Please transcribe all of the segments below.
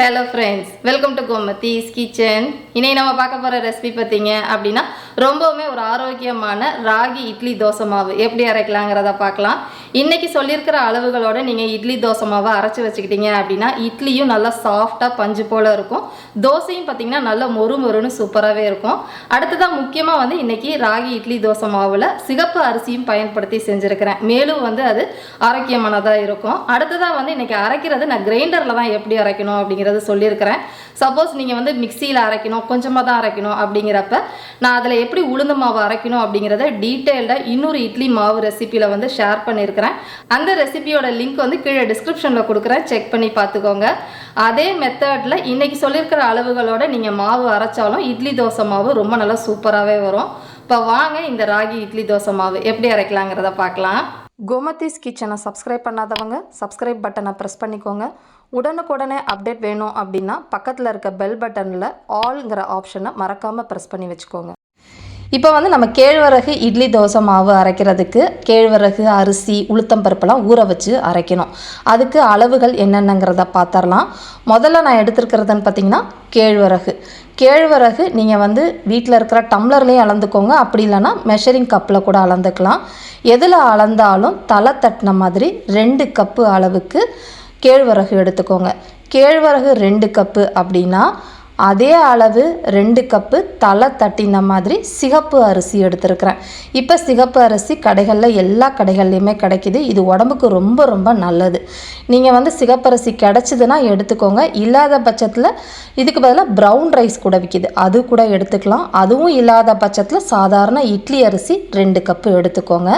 Hello friends welcome to Gomathi's kitchen இன்னைக்கு நம்ம பார்க்க போகிற ரெசிபி பார்த்தீங்க அப்படின்னா ரொம்பவுமே ஒரு ஆரோக்கியமான ராகி இட்லி தோசை மாவு. எப்படி அரைக்கலாங்கிறத பார்க்கலாம். இன்னைக்கு சொல்லியிருக்கிற அளவுகளோட நீங்கள் இட்லி தோசை மாவை அரைச்சி வச்சுக்கிட்டீங்க அப்படின்னா இட்லியும் நல்லா சாஃப்டாக பஞ்சு போல் இருக்கும். தோசையும் பார்த்தீங்கன்னா நல்லா மொறு மொறுன்னு சூப்பராகவே இருக்கும். அடுத்ததாக முக்கியமாக வந்து இன்னைக்கு ராகி இட்லி தோசை மாவில் சிகப்பு அரிசியும் பயன்படுத்தி செஞ்சுருக்கிறேன். மேலும் வந்து அது ஆரோக்கியமானதாக இருக்கும். அடுத்ததாக வந்து இன்னைக்கு அரைக்கிறது நான் கிரைண்டரில் தான் எப்படி அரைக்கணும் அப்படிங்கிறத சொல்லியிருக்கிறேன். சப்போஸ் நீங்கள் வந்து மிக்சியில் அரைக்கணும் கொஞ்சமாக தான் அரைக்கணும் அப்படிங்கிறப்ப நான் அதில் எப்படி உளுந்து மாவு அரைக்கணும் அப்படிங்கிறத டீட்டெயில்டாக இன்னொரு இட்லி மாவு ரெசிப்பியில் வந்து ஷேர் பண்ணியிருக்கிறேன். அந்த ரெசிபியோட லிங்க் வந்து கீழே டிஸ்கிரிப்ஷனில் கொடுக்குறேன். செக் பண்ணி பார்த்துக்கோங்க. அதே மெத்தடில் இன்றைக்கி சொல்லியிருக்கிற அளவுகளோட நீங்கள் மாவு அரைச்சாலும் இட்லி தோசை மாவு ரொம்ப நல்லா சூப்பராகவே வரும். இப்போ வாங்க இந்த ராகி இட்லி தோசை மாவு எப்படி அரைக்கலாங்கிறத பார்க்கலாம். கோமதிஸ் கிச்சனை சப்ஸ்கிரைப் பண்ணாதவங்க சப்ஸ்கிரைப் பட்டனை ப்ரெஸ் பண்ணிக்கோங்க. உடனுக்குடனே அப்டேட் வேணும் அப்படின்னா பக்கத்தில் இருக்க பெல் பட்டனில் ஆல்ங்கிற ஆப்ஷனை மறக்காமல் ப்ரெஸ் பண்ணி வச்சுக்கோங்க. இப்போ வந்து நம்ம கேழ்வரகு இட்லி தோசை மாவு அரைக்கிறதுக்கு கேழ்வரகு அரிசி உளுத்தம் பருப்பெல்லாம் ஊற வச்சு அரைக்கணும். அதுக்கு அளவுகள் என்னென்னங்கிறத பார்த்துடலாம் முதல்ல நான் எடுத்துருக்கிறதுன்னு பார்த்தீங்கன்னா கேழ்வரகு. கேழ்வரகு நீங்கள் வந்து வீட்டில் இருக்கிற டம்ளர்லேயும் அளந்துக்கோங்க. அப்படி இல்லைன்னா மெஷரிங் கப்பில் கூட அளந்துக்கலாம். எதில் அளந்தாலும் தலை தட்டின மாதிரி ரெண்டு கப்பு அளவுக்கு கேழ்வரகு எடுத்துக்கோங்க. கேழ்வரகு ரெண்டு கப்பு அப்படின்னா அதே அளவு ரெண்டு கப்பு தலை தட்டின மாதிரி சிகப்பு அரிசி எடுத்திருக்கிறேன். இப்போ சிகப்பு அரிசி கடைகளில் எல்லா கடைகள்லையுமே கிடைக்கிது. இது உடம்புக்கு ரொம்ப ரொம்ப நல்லது. நீங்கள் வந்து சிகப்பரிசி கிடச்சிதுன்னா எடுத்துக்கோங்க. இல்லாத பட்சத்தில் இதுக்கு பதிலாக ப்ரௌன் ரைஸ் கூட விற்கிது அது கூட எடுத்துக்கலாம். அதுவும் இல்லாத பட்சத்தில் சாதாரண இட்லி அரிசி ரெண்டு கப்பு எடுத்துக்கோங்க.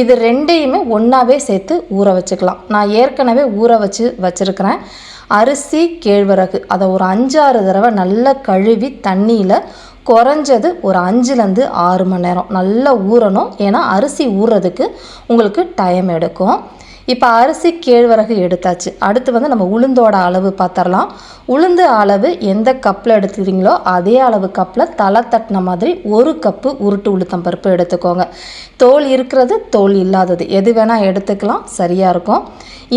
இது ரெண்டையுமே ஒன்றாவே சேர்த்து ஊற வச்சுக்கலாம். நான் ஏற்கனவே ஊற வச்சு வச்சுருக்கிறேன். அரிசி கேழ்வரகு. அதை ஒரு அஞ்சாறு தடவை நல்லா கழுவி தண்ணியில் குறைஞ்சது ஒரு அஞ்சுலேருந்து ஆறு மணி நேரம். நல்லா ஊறணும். ஏன்னா அரிசி ஊறுறதுக்கு உங்களுக்கு டைம் எடுக்கும். இப்போ அரிசி கேழ்வரகு எடுத்தாச்சு. அடுத்து வந்து நம்ம உளுந்தோட அளவு பார்த்துடலாம் உளுந்து அளவு எந்த கப்பில் எடுத்துக்கிறீங்களோ அதே அளவு கப்பில் தலை தட்டின மாதிரி ஒரு கப்பு உருட்டு உளுத்தம் பருப்பு எடுத்துக்கோங்க. தோல் இருக்கிறது தோல் இல்லாதது. எது வேணால் எடுத்துக்கலாம் சரியாக இருக்கும்.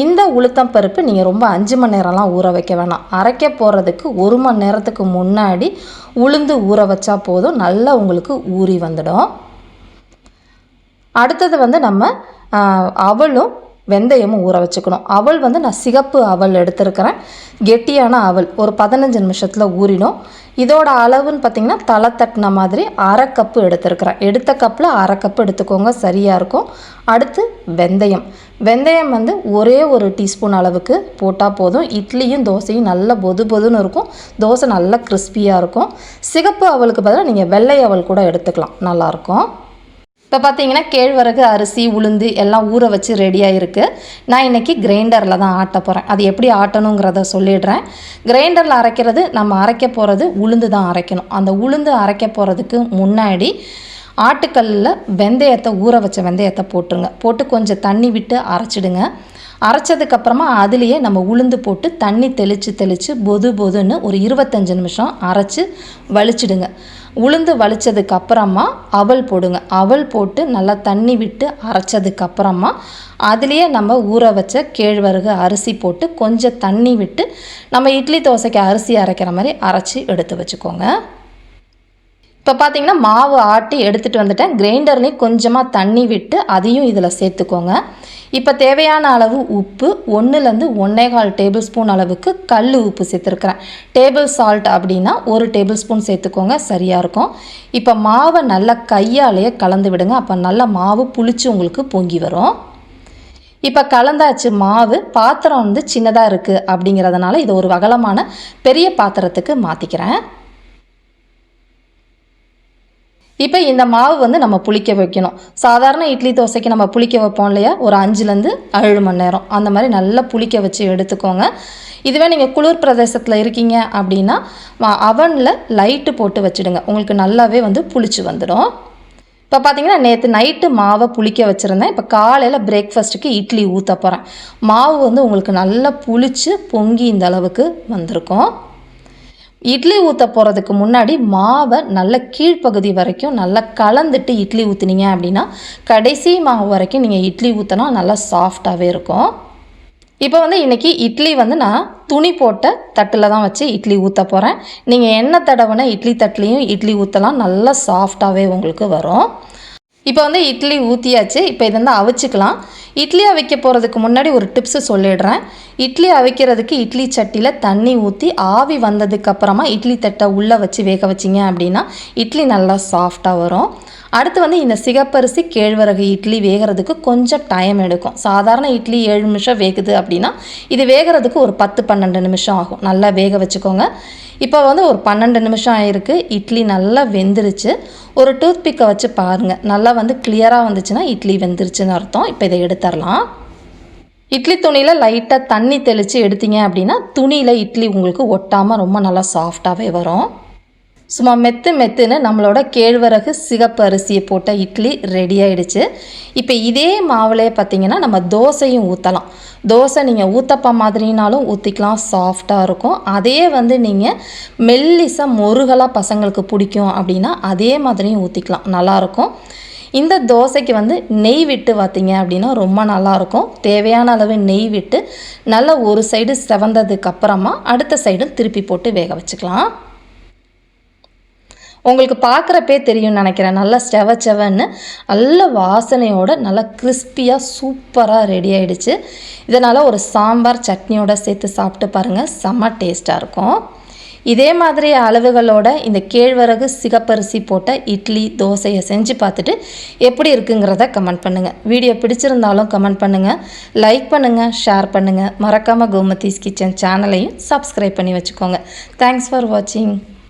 இந்த உளுத்தம் பருப்பு நீங்கள் ரொம்ப அஞ்சு மணி நேரம்லாம் ஊற வைக்க வேணாம். அரைக்க போகிறதுக்கு ஒரு மணி நேரத்துக்கு முன்னாடி உளுந்து ஊற வச்சா போதும். நல்லா உங்களுக்கு ஊறி வந்துடும். அடுத்தது வந்து நம்ம அவளும் வெந்தயமும் ஊற வச்சுக்கணும். அவள் வந்து நான் சிகப்பு அவல் எடுத்திருக்கிறேன். கெட்டியான அவள் ஒரு பதினஞ்சு நிமிஷத்தில் ஊறிடும். இதோட அளவுன்னு பார்த்தீங்கன்னா தலை தட்டின மாதிரி அரை கப்பு எடுத்திருக்கிறேன். எடுத்த கப்பில் அரை கப்பு எடுத்துக்கோங்க. சரியாக இருக்கும். அடுத்து வெந்தயம். வெந்தயம் வந்து ஒரே ஒரு டீஸ்பூன் அளவுக்கு போட்டால் போதும். இட்லியும் தோசையும் நல்ல பொது பொதுன்னு இருக்கும். தோசை நல்லா கிறிஸ்பியாக இருக்கும். சிகப்பு அவலுக்கு பதிலாக நீங்கள் வெள்ளை அவள் கூட எடுத்துக்கலாம். நல்லாயிருக்கும் இப்போ பார்த்தீங்கன்னா கேழ்வரகு அரிசி உளுந்து எல்லாம் ஊற வச்சு ரெடியாக இருக்குது நான் இன்றைக்கி கிரைண்டரில் தான் ஆட்ட போகிறேன் அது எப்படி ஆட்டணுங்கிறத சொல்லிடுறேன். கிரைண்டரில் அரைக்கிறது நம்ம அரைக்க போகிறது உளுந்து தான் அரைக்கணும். அந்த உளுந்து அரைக்க போகிறதுக்கு முன்னாடி ஆட்டுக்கல்லில் வெந்தயத்தை ஊற வச்ச வெந்தயத்தை போட்டுருங்க. போட்டு கொஞ்சம் தண்ணி விட்டு அரைச்சிடுங்க. அரைச்சதுக்கப்புறமா அதுலேயே நம்ம உளுந்து போட்டு தண்ணி தெளித்து தெளித்து பொது பொதுன்னு ஒரு இருபத்தஞ்சு நிமிஷம் அரைச்சி வலிச்சிடுங்க. உளுந்து வலித்ததுக்கு அப்புறமா அவல் போடுங்க. அவல் போட்டு நல்லா தண்ணி விட்டு அரைச்சதுக்கு அப்புறமா அதுலேயே நம்ம ஊற வச்ச கேழ்வரகு அரிசி போட்டு கொஞ்சம் தண்ணி விட்டு நம்ம இட்லி தோசைக்கு அரிசி அரைக்கிற மாதிரி அரைச்சி எடுத்து வச்சுக்கோங்க. இப்போ பார்த்தீங்கன்னா மாவு ஆட்டி எடுத்துகிட்டு வந்துட்டேன். கிரைண்டர்லேயும் கொஞ்சமாக தண்ணி விட்டு அதையும் இதில் சேர்த்துக்கோங்க. இப்போ தேவையான அளவு உப்பு ஒன்றுலேருந்து ஒன்றே கால் டேபிள் ஸ்பூன் அளவுக்கு கல் உப்பு சேர்த்துருக்குறேன். டேபிள் சால்ட் அப்படின்னா ஒரு டேபிள் ஸ்பூன் சேர்த்துக்கோங்க சரியாக இருக்கும். இப்போ மாவை நல்லா கையாலேயே கலந்து விடுங்க. அப்போ நல்லா மாவு புளிச்சு உங்களுக்கு பொங்கி வரும். இப்போ கலந்தாச்சு மாவு பாத்திரம் வந்து சின்னதாக இருக்குது அப்படிங்கிறதுனால இது ஒரு அகலமான பெரிய பாத்திரத்துக்கு மாற்றிக்கிறேன் இப்போ இந்த மாவு வந்து நம்ம புளிக்க வைக்கணும். சாதாரண இட்லி தோசைக்கு நம்ம புளிக்க வைப்போம் இல்லையா? ஒரு அஞ்சுலேருந்து ஏழு மணி நேரம். அந்த மாதிரி நல்லா புளிக்க வச்சு எடுத்துக்கோங்க. இதுவே நீங்கள் குளிர் பிரதேசத்தில் இருக்கீங்க அப்படின்னா அவனில் லைட்டு போட்டு வச்சுடுங்க. உங்களுக்கு நல்லாவே வந்து புளிச்சு வந்துடும். இப்போ பார்த்தீங்கன்னா நேற்று நைட்டு மாவை புளிக்க வச்சுருந்தேன். இப்போ காலையில் பிரேக்ஃபாஸ்ட்டுக்கு இட்லி ஊற்ற போகிறேன் மாவு வந்து உங்களுக்கு நல்லா புளிச்சு பொங்கி இந்த அளவுக்கு வந்திருக்கும். இட்லி ஊற்ற போகிறதுக்கு முன்னாடி மாவை நல்ல கீழ்ப்பகுதி வரைக்கும் நல்லா கலந்துட்டு இட்லி ஊற்றுனீங்க அப்படின்னா கடைசி மாவு வரைக்கும் நீங்கள் இட்லி ஊற்றினா நல்லா சாஃப்டாகவே இருக்கும். இப்போ வந்து இன்றைக்கி இட்லி வந்து நான் துணி போட்ட தட்டில் தான் வச்சு இட்லி ஊற்ற போகிறேன் நீங்கள் எண்ணெய் தடவின இட்லி தட்டுலேயும் இட்லி ஊற்றலாம் நல்லா சாஃப்டாகவே உங்களுக்கு வரும். இப்போ வந்து இட்லி ஊற்றியாச்சு இப்போ இதை வந்து அவிச்சுக்கலாம். இட்லி அவிக்க போகிறதுக்கு முன்னாடி ஒரு டிப்ஸு சொல்லிடுறேன். இட்லி அவிக்கிறதுக்கு இட்லி சட்டியில் தண்ணி ஊற்றி ஆவி வந்ததுக்கப்புறமா இட்லி தட்டை உள்ளே வச்சு வேக வச்சிங்க அப்படின்னா இட்லி நல்லா சாஃப்டாக வரும். அடுத்து வந்து இந்த சிகப்பரிசி கேழ்வரகு இட்லி வேகிறதுக்கு கொஞ்சம் டைம் எடுக்கும். சாதாரண இட்லி ஏழு நிமிஷம் வேகுது அப்படின்னா இது வேகிறதுக்கு ஒரு பத்து பன்னெண்டு நிமிஷம் ஆகும். நல்லா வேக வச்சுக்கோங்க. இப்போ வந்து ஒரு பன்னெண்டு நிமிஷம் ஆயிருக்கு. இட்லி நல்லா வெந்துருச்சு. ஒரு டூத் பிக்கை வச்சு பாருங்கள் நல்லா வந்து கிளியராக வந்துச்சுன்னா இட்லி வெந்துருச்சுன்னு அர்த்தம். இப்போ இதை எடுத்துடலாம் இட்லி துணியில் லைட்டாக தண்ணி தெளித்து எடுத்தீங்க அப்படின்னா துணியில் இட்லி உங்களுக்கு ஒட்டாமல் ரொம்ப நல்லா சாஃப்டாகவே வரும். சும்மா மெத்து மெத்துன்னு நம்மளோட கேழ்வரகு சிகப்பு அரிசியை போட்ட இட்லி ரெடி ஆகிடுச்சு இப்போ இதே மாவுலேயே பார்த்தீங்கன்னா நம்ம தோசையும் ஊற்றலாம் தோசை நீங்கள் ஊத்தப்பா மாதிரினாலும் ஊற்றிக்கலாம் சாஃப்டாக இருக்கும். அதே வந்து நீங்கள் மெல்லிசாக முருகலாக பசங்களுக்கு பிடிக்கும் அப்படின்னா அதே மாதிரியும் ஊற்றிக்கலாம் நல்லாயிருக்கும் இந்த தோசைக்கு வந்து நெய் விட்டு பார்த்தீங்க அப்படின்னா ரொம்ப நல்லாயிருக்கும் தேவையான அளவு நெய் விட்டு நல்லா ஒரு சைடு செவந்ததுக்கு அப்புறமா அடுத்த சைடும் திருப்பி போட்டு வேக வச்சுக்கலாம். உங்களுக்கு பார்க்குறப்பே தெரியும்னு நினைக்கிறேன். நல்லா செவ செவன்னு நல்ல வாசனையோட நல்லா கிறிஸ்பியாக சூப்பராக ரெடி ஆகிடுச்சு இதனால் ஒரு சாம்பார் சட்னியோட சேர்த்து சாப்பிட்டு பாருங்கள் செம்ம டேஸ்ட்டாக இருக்கும். இதே மாதிரி அளவுகளோட இந்த கேழ்வரகு சிகப்பரிசி போட்ட இட்லி தோசையை செஞ்சு பார்த்துட்டு எப்படி இருக்குங்கிறத கமெண்ட் பண்ணுங்கள் வீடியோ பிடிச்சிருந்தாலும் கமெண்ட் பண்ணுங்கள் லைக் பண்ணுங்கள் ஷேர் பண்ணுங்கள் மறக்காமல் கோமதீஸ் கிச்சன் சேனலையும் சப்ஸ்கிரைப் பண்ணி வச்சுக்கோங்க. தேங்க்ஸ் ஃபார் வாட்சிங்